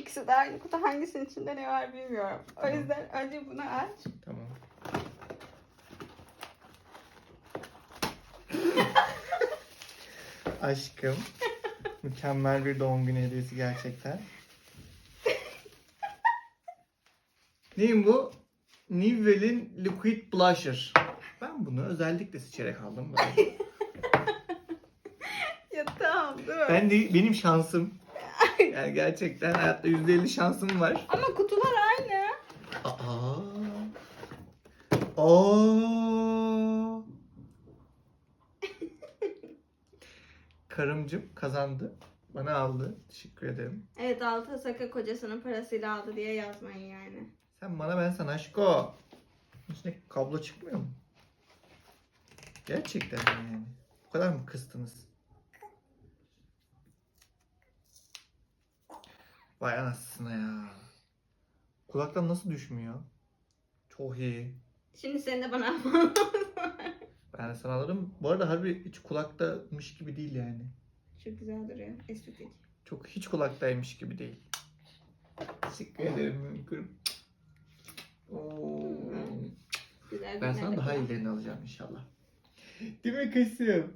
İkisi de aynı kutu. Hangisinin içinde ne var bilmiyorum. O Tamam. yüzden önce bunu aç. Tamam. Aşkım. Mükemmel bir doğum günü hediyesi gerçekten. Neyim bu? Nivelle'in Liquid Blusher. Ben bunu özellikle seçerek aldım. Ya tamam değil mi? Ben de benim şansım. Yani gerçekten hayatta %50 şansım var. Ama kutular aynı. Aa. Aa. Karımcım kazandı. Bana aldı. Teşekkür ederim. Evet altı saka kocasının parasıyla aldı diye yazmayın yani. Sen bana ben sana aşko. İçine kablo çıkmıyor mu? Gerçekten yani. Bu kadar mı kıstınız? Vay anasını ya. Kulaktan nasıl düşmüyor? Çok iyi. Şimdi sen de bana Ben de sana alırım. Bu arada harbi hiç kulaktaymış gibi değil yani. Çok güzel duruyor. Estetik. Çok hiç kulaktaymış gibi değil. Teşekkür ederim mümkün. Oo. Güzel Ben sana daha kullan. iyilerini alacağım inşallah. Değil mi kızım?